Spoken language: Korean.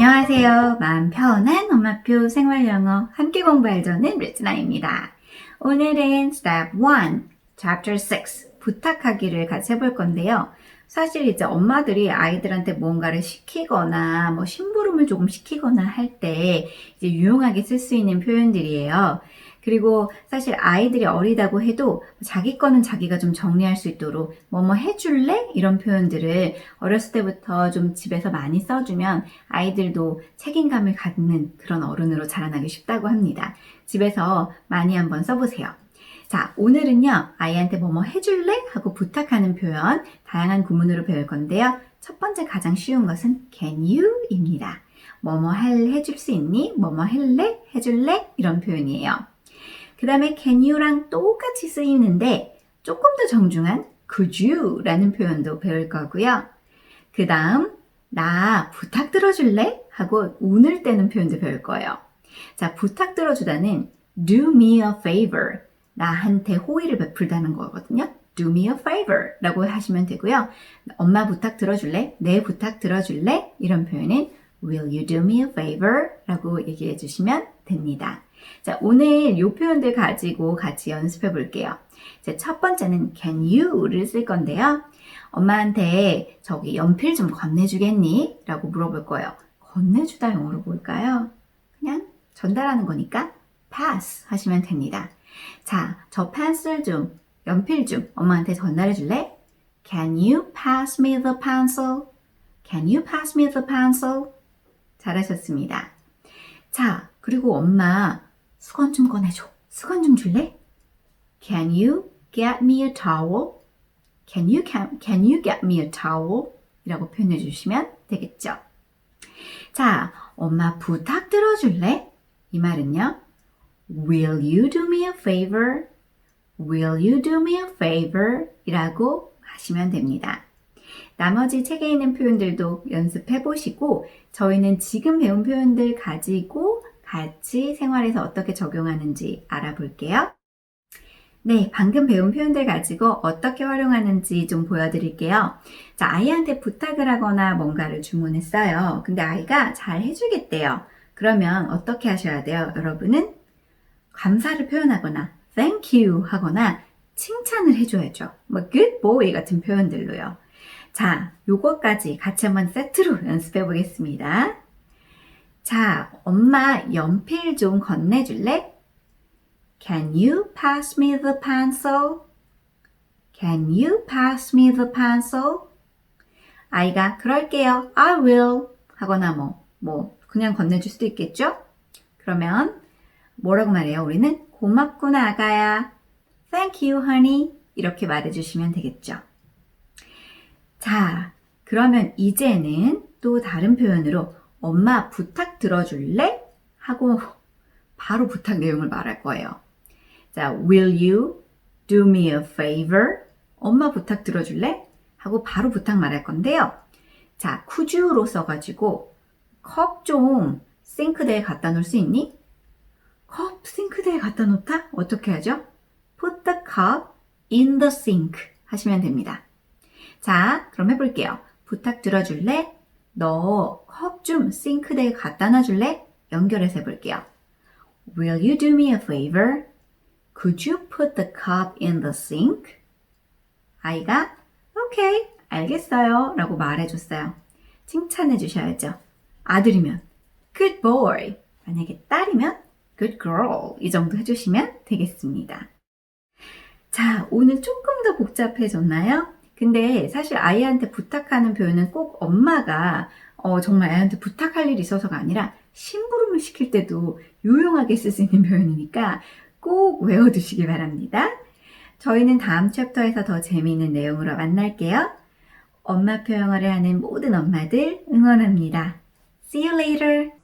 안녕하세요. 마음 편한 엄마표 생활영어 함께 공부할 저는 리즈나입니다. 오늘은 Step 1, Chapter 6, 부탁하기를 같이 해볼 건데요. 사실 이제 엄마들이 아이들한테 뭔가를 시키거나 뭐 심부름을 조금 시키거나 할 때 이제 유용하게 쓸 수 있는 표현들이에요. 그리고 사실 아이들이 어리다고 해도 자기 거는 자기가 좀 정리할 수 있도록 뭐뭐 해줄래? 이런 표현들을 어렸을 때부터 좀 집에서 많이 써주면 아이들도 책임감을 갖는 그런 어른으로 자라나기 쉽다고 합니다. 집에서 많이 한번 써보세요. 자, 오늘은요, 아이한테 뭐뭐 해줄래? 하고 부탁하는 표현, 다양한 구문으로 배울 건데요. 첫 번째 가장 쉬운 것은 can you? 입니다. 뭐뭐 할, 해줄 수 있니? 뭐뭐 할래? 해줄래? 이런 표현이에요. 그 다음에 can you랑 똑같이 쓰이는데 조금 더 정중한 could you? 라는 표현도 배울 거고요. 그 다음, 나 부탁 들어줄래? 하고 운을 떼는 표현도 배울 거예요. 자, 부탁 들어주다는 do me a favor. 나한테 호의를 베풀다는 거거든요. do me a favor 라고 하시면 되고요. 엄마 부탁 들어줄래? 내 부탁 들어줄래? 이런 표현은 will you do me a favor? 라고 얘기해 주시면 됩니다. 자, 오늘 이 표현들 가지고 같이 연습해 볼게요. 자, 첫 번째는 can you를 쓸 건데요. 엄마한테 저기 연필 좀 건네주겠니? 라고 물어볼 거예요. 건네주다 영어로 뭘까요? 그냥 전달하는 거니까 pass 하시면 됩니다. 자, 저 펜슬 좀, 연필 좀 엄마한테 전달해 줄래? Can you pass me the pencil? Can you pass me the pencil? 잘하셨습니다. 자, 그리고 엄마 수건 좀 꺼내줘. 수건 좀 줄래? Can you get me a towel? Can you, can, can you get me a towel? 이라고 표현해 주시면 되겠죠. 자, 엄마 부탁 들어줄래? 이 말은요. Will you do me a favor? Will you do me a favor? 이라고 하시면 됩니다. 나머지 책에 있는 표현들도 연습해 보시고 저희는 지금 배운 표현들 가지고 같이 생활에서 어떻게 적용하는지 알아볼게요. 네, 방금 배운 표현들 가지고 어떻게 활용하는지 좀 보여드릴게요. 자, 아이한테 부탁을 하거나 뭔가를 주문했어요. 근데 아이가 잘 해주겠대요. 그러면 어떻게 하셔야 돼요? 여러분은 감사를 표현하거나 thank you 하거나 칭찬을 해줘야죠. 뭐 good boy 같은 표현들로요. 자, 요거까지 같이 한번 세트로 연습해 보겠습니다. 자, 엄마 연필 좀 건네줄래? Can you pass me the pencil? Can you pass me the pencil? 아이가 그럴게요. I will 하거나 뭐, 뭐 그냥 건네줄 수도 있겠죠? 그러면 뭐라고 말해요? 우리는 고맙구나 아가야. Thank you, honey. 이렇게 말해주시면 되겠죠. 자, 그러면 이제는 또 다른 표현으로 엄마 부탁 들어줄래? 하고 바로 부탁 내용을 말할 거예요. 자, will you do me a favor? 엄마 부탁 들어줄래? 하고 바로 부탁 말할 건데요. 자, could you로 써가지고 컵 좀 싱크대에 갖다 놓을 수 있니? 컵 싱크대에 갖다 놓다? 어떻게 하죠? Put the cup in the sink 하시면 됩니다. 자, 그럼 해볼게요. 부탁 들어줄래? 너 컵 좀 싱크대에 갖다 놔줄래? 연결해서 해볼게요. Will you do me a favor? Could you put the cup in the sink? 아이가 오케이, 알겠어요 라고 말해줬어요. 칭찬해 주셔야죠. 아들이면 good boy, 만약에 딸이면 good girl 이 정도 해주시면 되겠습니다. 자, 오늘 조금 더 복잡해졌나요? 근데 사실 아이한테 부탁하는 표현은 꼭 엄마가 어, 정말 아이한테 부탁할 일이 있어서가 아니라 심부름을 시킬 때도 유용하게 쓸 수 있는 표현이니까 꼭 외워두시기 바랍니다. 저희는 다음 챕터에서 더 재미있는 내용으로 만날게요. 엄마표 영어를 하는 모든 엄마들 응원합니다. See you later!